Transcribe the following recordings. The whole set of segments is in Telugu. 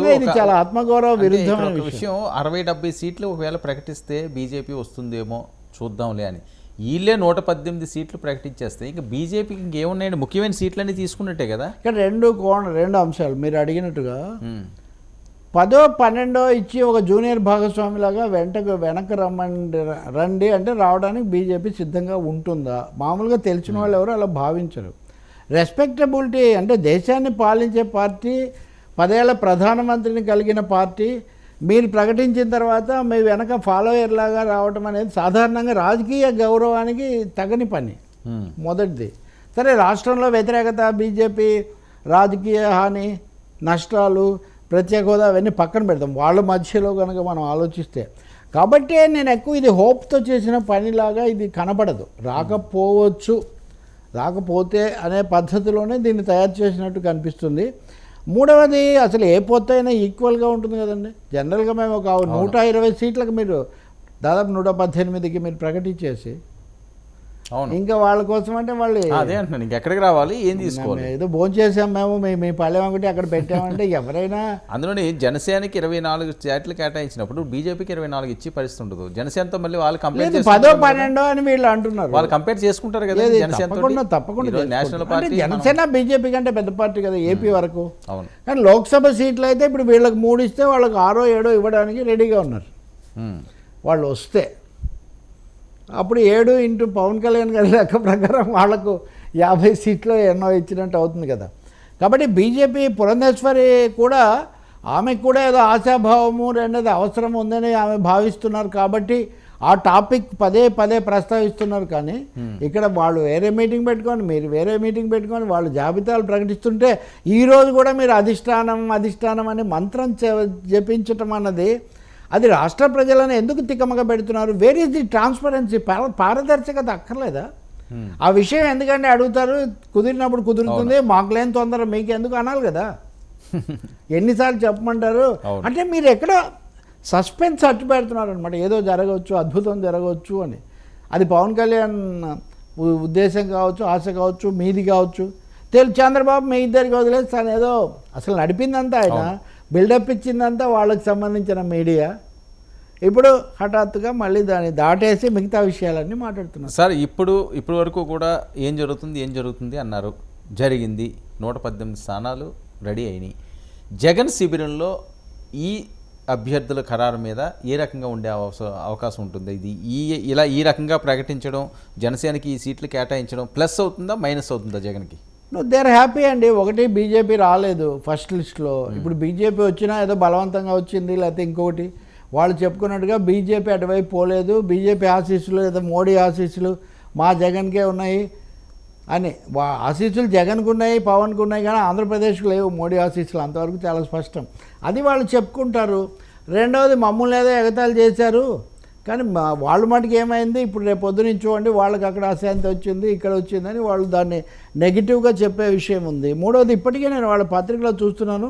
ఒక- చాలా ఆత్మగౌరవ విరుద్ధమైన విషయం. అరవై డెబ్బై సీట్లు ఒకవేళ ప్రకటిస్తే బీజేపీ వస్తుందేమో చూద్దాంలే అని. వీళ్ళే నూట పద్దెనిమిది సీట్లు ప్రకటించేస్తే ఇంకా బీజేపీకి ఇంకేమున్నాయండి? ముఖ్యమైన సీట్లన్నీ తీసుకున్నట్టే కదా? ఇక్కడ రెండు కోణ రెండు అంశాలు మీరు అడిగినట్టుగా. పదో పన్నెండో ఇచ్చి ఒక జూనియర్ భాగస్వామిలాగా వెంటకు వెనక్కి రమ్మండి రండి అంటే రావడానికి బీజేపీ సిద్ధంగా ఉంటుందా? మామూలుగా తెలిసిన వాళ్ళు ఎవరు అలా భావించరు. రెస్పెక్టబిలిటీ అంటే దేశాన్ని పాలించే పార్టీ పదేళ్ళ ప్రధానమంత్రిని కలిగిన పార్టీ మీరు ప్రకటించిన తర్వాత మీ వెనక ఫాలోయర్ లాగా రావటం అనేది సాధారణంగా రాజకీయ గౌరవానికి తగని పని. మొదటిది. సరే రాష్ట్రంలో వ్యతిరేకత బీజేపీ రాజకీయ హాని నష్టాలు ప్రత్యేక హోదా అవన్నీ పక్కన పెడతాం. వాళ్ళ మధ్యలో కనుక మనం ఆలోచిస్తే. కాబట్టే నేను ఎక్కువ ఇది హోప్తో చేసిన పనిలాగా ఇది కనపడదు. రాకపోవచ్చు. రాకపోతే అనే పద్ధతిలోనే దీన్ని తయారు చేసినట్టు కనిపిస్తుంది. మూడవది అసలు ఏ పొత్తు అయినా ఈక్వల్గా ఉంటుంది కదండి. జనరల్గా మేము ఒక నూట ఇరవై సీట్లకు మీరు దాదాపు నూట పద్దెనిమిదికి మీరు ప్రకటించేసి అవును. ఇంకా వాళ్ళ కోసం అంటే వాళ్ళు అదే అంటున్నాను. ఇంకెక్కడికి రావాలి? ఏం తీసుకోవాలి? ఏదో భోజనం చేసాం మేము మీ మీ పల్లెం ఒకటి అక్కడ పెట్టామంటే ఎవరైనా అందులోని జనసేనకి ఇరవై నాలుగు సీట్లు కేటాయించినప్పుడు బీజేపీకి ఇరవై నాలుగు ఇచ్చి పరిస్థితి ఉండదు. జనసేనతో మళ్ళీ వాళ్ళు కంపేర్ పదో పన్నెండో అని వీళ్ళు అంటున్నారు. వాళ్ళు కంపేర్ చేసుకుంటారు కదా జనసేన తప్పకుండా తప్పకుండా నేషనల్. పార్టీ జనసేన బీజేపీ కంటే పెద్ద పార్టీ కదా ఏపీ వరకు. అవును. కానీ లోక్సభ సీట్లు అయితే ఇప్పుడు వీళ్ళకి మూడు ఇస్తే వాళ్ళకి ఆరో ఏడో ఇవ్వడానికి రెడీగా ఉన్నారు. వాళ్ళు వస్తే అప్పుడు ఏడు ఇంటూ పవన్ కళ్యాణ్ గారి లెక్క ప్రకారం వాళ్ళకు యాభై సీట్లు ఎన్నో ఇచ్చినట్టు అవుతుంది కదా. కాబట్టి బీజేపీ పురంధేశ్వరి కూడా ఆమెకు కూడా ఏదో ఆశాభావము రెండోది అవసరం ఉందని ఆమె భావిస్తున్నారు కాబట్టి ఆ టాపిక్ పదే పదే ప్రస్తావిస్తున్నారు కానీ ఇక్కడ వాళ్ళు వేరే మీటింగ్ పెట్టుకొని మీరు వేరే మీటింగ్ పెట్టుకొని వాళ్ళు జాబితాలు ప్రకటిస్తుంటే ఈ రోజు కూడా మీరు అధిష్టానం అధిష్టానం అని మంత్రం చె- జపించటం అన్నది అది రాష్ట్ర ప్రజలను ఎందుకు తికమక పెడుతున్నారు? వేర్ ఇస్ ది ట్రాన్స్పరెన్సీ పారదర్శకత అక్కర్లేదా? Hmm. ఆ విషయం ఎందుకంటే అడుగుతారు? కుదిరినప్పుడు కుదురుతుంది మాకు లేని తొందర మీకు ఎందుకు అనాలి కదా? ఎన్నిసార్లు చెప్పమంటారు. అంటే మీరు ఎక్కడ సస్పెన్స్ అట్టు పెడుతున్నారు అనమాట ఏదో జరగవచ్చు అద్భుతం జరగవచ్చు అని. అది పవన్ కళ్యాణ్ ఉద్దేశం కావచ్చు ఆశ కావచ్చు మీది కావచ్చు. తెలు చంద్రబాబు మీ ఇద్దరికి వదిలేసి తను ఏదో అసలు నడిపిందంతా ఆయన. బిల్డప్ ఇచ్చిందంతా వాళ్ళకి సంబంధించిన మీడియా. ఇప్పుడు హఠాత్తుగా మళ్ళీ దాన్ని దాటేసి మిగతా విషయాలన్నీ మాట్లాడుతున్నారు. సార్ ఇప్పుడు ఇప్పటి వరకు కూడా ఏం జరుగుతుంది ఏం జరుగుతుంది అన్నారు. జరిగింది నూట పద్దెనిమిది స్థానాలు రెడీ అయినాయి. జగన్ శిబిరంలో ఈ అభ్యర్థుల ఖరారు మీద ఏ రకంగా ఉండే అవకాశం ఉంటుంది? ఇది ఈ ఇలా ఈ రకంగా ప్రకటించడం జనసేనకి ఈ సీట్లు కేటాయించడం ప్లస్ అవుతుందా మైనస్ అవుతుందా జగన్కి? దేర్ హ్యాపీ అండి ఒకటి బీజేపీ రాలేదు ఫస్ట్ లిస్ట్లో ఇప్పుడు బీజేపీ వచ్చినా ఏదో బలవంతంగా వచ్చింది లేకపోతే ఇంకొకటి. వాళ్ళు చెప్పుకున్నట్టుగా బీజేపీ అటువైపు పోలేదు. బీజేపీ ఆశీస్సులు లేదా మోడీ ఆశీస్సులు మా జగన్కే ఉన్నాయి అని. వా ఆశీస్సులు జగన్కు ఉన్నాయి పవన్కు ఉన్నాయి కానీ ఆంధ్రప్రదేశ్కి లేవు మోడీ ఆశీస్సులు. అంతవరకు చాలా స్పష్టం. అది వాళ్ళు చెప్పుకుంటారు. రెండవది మమ్మల్ని ఏదో ఎగతాళి చేశారు. కానీ మా వాళ్ళ మటుకు ఏమైంది? ఇప్పుడు రేపు పొద్దున చూడండి వాళ్ళకి అక్కడ అశాంతి వచ్చింది ఇక్కడ వచ్చిందని వాళ్ళు దాన్ని నెగిటివ్గా చెప్పే విషయం ఉంది. మూడవది ఇప్పటికే నేను వాళ్ళ పత్రికలో చూస్తున్నాను.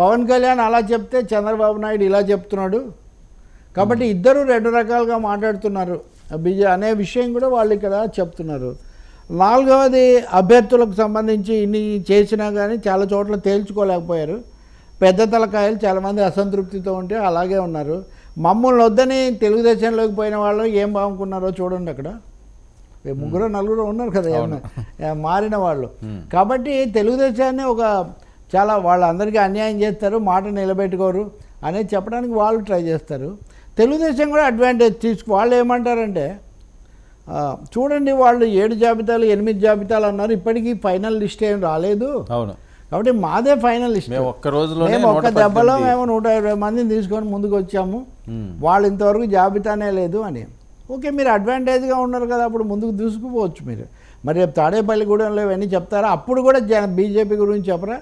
పవన్ కళ్యాణ్ అలా చెప్తే చంద్రబాబు నాయుడు ఇలా చెప్తున్నాడు. కాబట్టి ఇద్దరు రెండు రకాలుగా మాట్లాడుతున్నారు. బీజే అనే విషయం కూడా వాళ్ళు ఇక్కడ చెప్తున్నారు. నాలుగవది అభ్యర్థులకు సంబంధించి ఇన్ని చేసినా కానీ చాలా చోట్ల తేల్చుకోలేకపోయారు. పెద్ద తలకాయలు చాలామంది అసంతృప్తితో ఉంటే అలాగే ఉన్నారు. మమ్మల్ని వద్దని తెలుగుదేశంలోకి పోయిన వాళ్ళు ఏం బాగుకున్నారో చూడండి అక్కడ. ముగ్గురు నలుగురు ఉన్నారు కదా మారిన వాళ్ళు. కాబట్టి తెలుగుదేశాన్ని ఒక చాలా వాళ్ళందరికీ అన్యాయం చేస్తారు మాట నిలబెట్టుకోరు అనేది చెప్పడానికి వాళ్ళు ట్రై చేస్తారు. తెలుగుదేశం కూడా అడ్వాంటేజ్ తీసుకు వాళ్ళు ఏమంటారంటే చూడండి వాళ్ళు ఏడు జాబితాలు ఎనిమిది జాబితాలు అన్నారు ఇప్పటికీ ఫైనల్ లిస్ట్ ఏం రాలేదు. అవును. కాబట్టి మాదే ఫైనల్ మేము ఒక్క రోజులోనే మేము ఒక్క దెబ్బలో. మేము నూట ఇరవై మందిని తీసుకొని ముందుకు వచ్చాము. వాళ్ళు ఇంతవరకు జాబితానే లేదు అని. ఓకే మీరు అడ్వాంటేజ్గా ఉన్నారు కదా అప్పుడు ముందుకు దూసుకుపోవచ్చు మీరు. మరి రేపు తాడేపల్లిగూడెంలో ఇవన్నీ చెప్తారా? అప్పుడు కూడా జన బీజేపీ గురించి చెప్పరా?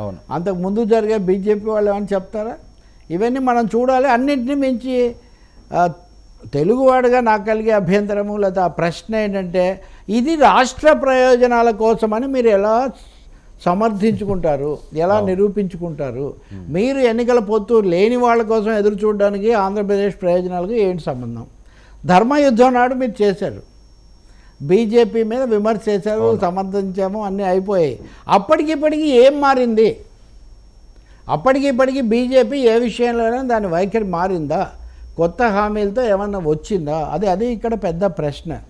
అవును. అంతకు ముందు జరిగే బీజేపీ వాళ్ళు ఏమని చెప్తారా? ఇవన్నీ మనం చూడాలి. అన్నింటినీ మించి తెలుగువాడుగా నాకు కలిగే అభ్యంతరము లేదా ప్రశ్న ఏంటంటే ఇది రాష్ట్ర ప్రయోజనాల కోసమని మీరు ఎలా సమర్థించుకుంటారు ఎలా నిరూపించుకుంటారు. మీరు ఎన్నికల పొత్తు లేని వాళ్ళ కోసం ఎదురు చూడడానికి ఆంధ్రప్రదేశ్ ప్రయోజనాలకు ఏంటి సంబంధం? ధర్మయుద్ధం నాడు మీరు చేశారు. బీజేపీ మీద విమర్శ చేశారు సమర్థించాము అన్నీ అయిపోయాయి. అప్పటికిప్పటికి ఏం మారింది? అప్పటికి ఇప్పటికి బీజేపీ ఏ విషయంలోనైనా దాని వైఖరి మారిందా? కొత్త హామీలతో ఏమన్నా వచ్చిందా? అది అది ఇక్కడ పెద్ద ప్రశ్న.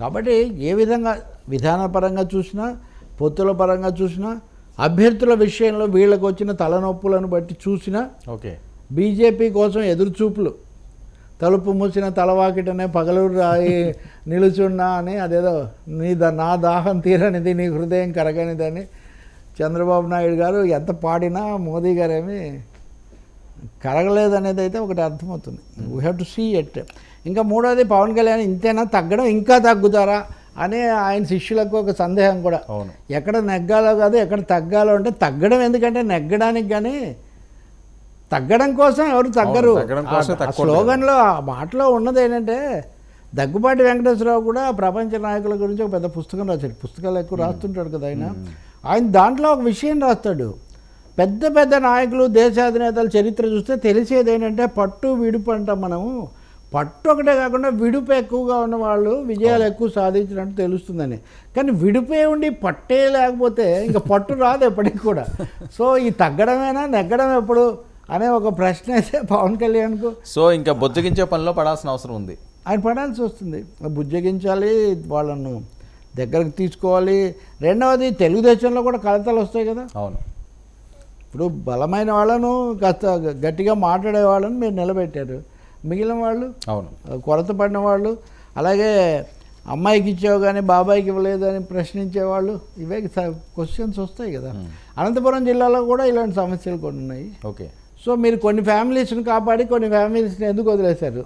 కాబట్టి ఏ విధంగా విధానపరంగా చూసినా పొత్తుల పరంగా చూసినా అభ్యర్థుల విషయంలో వీళ్ళకు వచ్చిన తలనొప్పులను బట్టి చూసినా ఓకే. బీజేపీ కోసం ఎదురుచూపులు. తలుపు మూసిన తలవాకిటనే పగలూరు రాయి నిలుచున్నా అని అదేదో నీ ద నా దాహం తీరనిది నీ హృదయం కరగనిదని చంద్రబాబు నాయుడు గారు ఎంత పాడినా మోదీ గారేమి కరగలేదనేది అయితే ఒకటి అర్థమవుతుంది. We have to see at ఇంకా మూడోది పవన్ కళ్యాణ్ ఇంతేనా తగ్గడం ఇంకా తగ్గుతారా? అని ఆయన శిష్యులకు ఒక సందేహం కూడా. అవును. ఎక్కడ నెగ్గాలో కాదు ఎక్కడ తగ్గాలో అంటే తగ్గడం ఎందుకంటే నెగ్గడానికి కానీ తగ్గడం కోసం ఎవరు తగ్గరు. స్లోగన్లో ఆ మాటలో ఉన్నది ఏంటంటే దగ్గుబాటి వెంకటేశ్వరరావు కూడా ప్రపంచ నాయకుల గురించి ఒక పెద్ద పుస్తకం రాశాడు. పుస్తకాలు ఎక్కువ రాస్తుంటాడు కదా ఆయన. ఆయన దాంట్లో ఒక విషయం రాస్తాడు. పెద్ద పెద్ద నాయకులు దేశాధినేతల చరిత్ర చూస్తే తెలిసేది ఏంటంటే పట్టు విడుపు అంటాం మనము. పట్టు ఒకటే కాకుండా విడుపు ఎక్కువగా ఉన్న వాళ్ళు విజయాలు ఎక్కువ సాధించినట్టు తెలుస్తుందని. కానీ విడుపే ఉండి పట్టే లేకపోతే ఇంకా పట్టు రాదు ఎప్పటికి కూడా. సో ఈ తగ్గడమేనా నెగ్గడం ఎప్పుడు అనే ఒక ప్రశ్న అయితే పవన్ కళ్యాణ్కు. సో ఇంకా బొజ్జగించే పనిలో పడాల్సిన అవసరం ఉంది. ఆయన పడాల్సి వస్తుంది. బుజ్జగించాలి వాళ్ళను దగ్గరకు తీసుకోవాలి. రెండవది తెలుగుదేశంలో కూడా కలతలు వస్తాయి కదా. అవును. ఇప్పుడు బలమైన వాళ్ళను కాస్త గట్టిగా మాట్లాడే వాళ్ళని మీరు నిలబెట్టారు. మిగిలిన వాళ్ళు అవును. కొరత పడిన వాళ్ళు అలాగే అమ్మాయికి ఇచ్చావు కానీ బాబాయికి ఇవ్వలేదు అని ప్రశ్నించేవాళ్ళు ఇవే క్వశ్చన్స్ వస్తాయి కదా. అనంతపురం జిల్లాలో కూడా ఇలాంటి సమస్యలు కొన్ని ఉన్నాయి. ఓకే. సో మీరు కొన్ని ఫ్యామిలీస్ని కాపాడి కొన్ని ఫ్యామిలీస్ని ఎందుకు వదిలేశారు.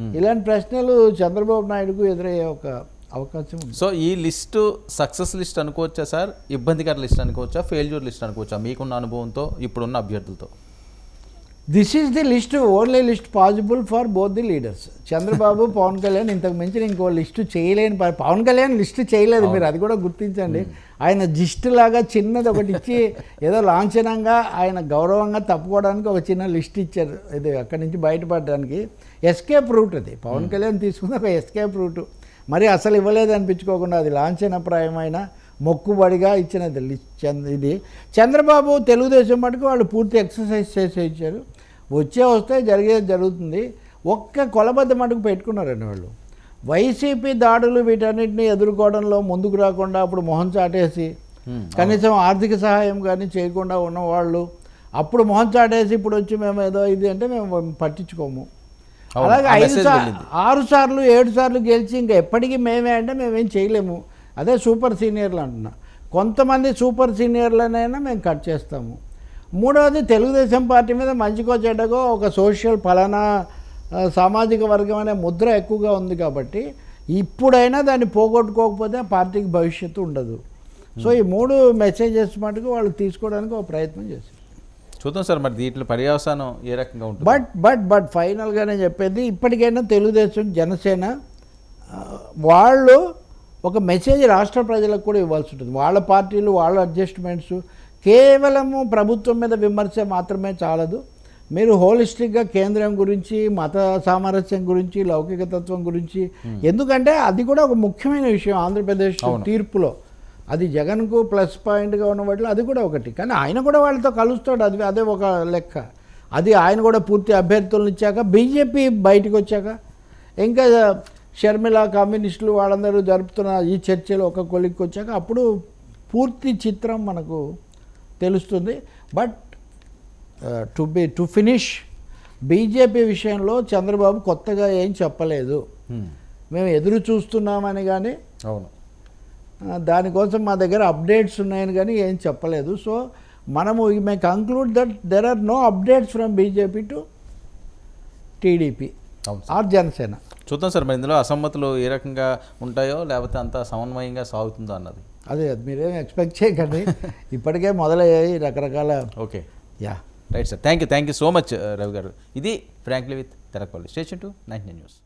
ఇలాంటి ప్రశ్నలు చంద్రబాబు నాయుడుకు ఎదురయ్యే ఒక అవకాశం ఉంది. సో ఈ లిస్టు సక్సెస్ లిస్ట్ అనుకోవచ్చా సార్? ఇబ్బందికర లిస్ట్ అనుకోవచ్చా? ఫెయిల్యూర్ లిస్ట్ అనుకోవచ్చా? మీకున్న అనుభవంతో ఇప్పుడున్న అభ్యర్థులతో? This is the list only list possible for both the leaders Chandrababu Pavan Kalyan ఇంతకు మించి ఇంకో లిస్టు చేయలేని పవన్ కళ్యాణ్ లిస్టు చేయలేదు మీరు అది కూడా గుర్తించండి. ఆయన జిస్ట్ లాగా చిన్నది ఒకటి ఇచ్చి ఏదో లాంఛనంగా ఆయన గౌరవంగా తప్పుకోవడానికి ఒక చిన్న లిస్ట్ ఇచ్చారు. ఇది అక్కడి నుంచి బయటపడడానికి. ఎస్కేప్ రూట్ అది. పవన్ కళ్యాణ్ తీసుకున్న ఒక ఎస్కేప్ రూట్ మరి అసలు ఇవ్వలేదు అనిపించుకోకుండా అది లాంఛనప్రాయమైన మొక్కుబడిగా ఇచ్చినది ఇది. చంద్రబాబు తెలుగుదేశం మటుకు వాళ్ళు పూర్తి ఎక్సర్సైజ్ చేసి ఇచ్చారు వచ్చే వస్తే జరిగేది జరుగుతుంది. ఒక్క కొలబద్ద మటుకు పెట్టుకున్నారండి వాళ్ళు. వైసీపీ దాడులు వీటన్నిటిని ఎదుర్కోవడంలో ముందుకు రాకుండా అప్పుడు మొహం చాటేసి. కనీసం ఆర్థిక సహాయం కానీ చేయకుండా ఉన్నవాళ్ళు అప్పుడు మొహం చాటేసి ఇప్పుడు వచ్చి మేము ఏదో ఇది అంటే మేము పట్టించుకోము. అలాగే ఐదు. ఆరు సార్లు ఏడు సార్లు గెలిచి ఇంకా ఎప్పటికీ మేమే అంటే మేమేం చేయలేము. అదే సూపర్ సీనియర్లు అంటున్నా. కొంతమంది సూపర్ సీనియర్లనైనా మేము కట్ చేస్తాము. మూడవది తెలుగుదేశం పార్టీ మీద మంచికో చెడ్డకో ఒక సోషల్ ఫలానా సామాజిక వర్గం అనే ముద్ర ఎక్కువగా ఉంది కాబట్టి ఇప్పుడైనా దాన్ని పోగొట్టుకోకపోతే పార్టీకి భవిష్యత్తు ఉండదు. సో ఈ మూడు మెసేజెస్ మటుకు వాళ్ళు తీసుకోవడానికి ఒక ప్రయత్నం చేశారు. చూద్దాం సార్ మరి దీంట్లో పర్యవసానం ఏ రకంగా ఉంటుంది. బట్ బట్ బట్ ఫైనల్గా నేను చెప్పేది ఇప్పటికైనా తెలుగుదేశం జనసేన వాళ్ళు ఒక మెసేజ్ రాష్ట్ర ప్రజలకు కూడా ఇవ్వాల్సి ఉంటుంది. వాళ్ళ పార్టీలు వాళ్ళ అడ్జస్ట్మెంట్స్ కేవలము ప్రభుత్వం మీద విమర్శ మాత్రమే చాలదు. మీరు హోలిస్టిక్గా కేంద్రం గురించి మత సామరస్యం గురించి లౌకిక తత్వం గురించి ఎందుకంటే అది కూడా ఒక ముఖ్యమైన విషయం ఆంధ్రప్రదేశ్. తీర్పులో. అది జగన్కు ప్లస్ పాయింట్గా ఉన్న వాటిలో అది కూడా ఒకటి. కానీ ఆయన కూడా వాళ్ళతో కలుస్తాడు. అది అదే ఒక లెక్క. అది ఆయన కూడా పూర్తి అభ్యర్థులను ఇచ్చాక బీజేపీ బయటకు వచ్చాక. ఇంకా షర్మిల కమ్యూనిస్టులు వాళ్ళందరూ జరుపుతున్న ఈ చర్చలు ఒక కొలిక్కి వచ్చాక అప్పుడు పూర్తి చిత్రం మనకు తెలుస్తుంది. But to be to finish BJP విషయంలో చంద్రబాబు కొత్తగా ఏం చెప్పలేదు. Hmm. మేము ఎదురు చూస్తున్నామని కానీ అవును. దానికోసం మా దగ్గర అప్డేట్స్ ఉన్నాయని కానీ ఏం చెప్పలేదు. సో మనము may conclude that there are no updates from BJP to TDP. Or Janasena చూద్దాం సార్ మరి ఇందులో అసమ్మతులు ఏ రకంగా ఉంటాయో లేకపోతే అంత సమన్వయంగా సాగుతుందో అన్నది. అదే మీరేం ఎక్స్పెక్ట్ చేయకండి. ఇప్పటికే మొదలయ్యాయి రకరకాల okay. Yeah. Right sir. Thank you thank you so much Ravi garu. ఇది ఫ్రాంక్లీ విత్ తెరకోలి స్టేషన్ టు నైన్టీ న్యూస్.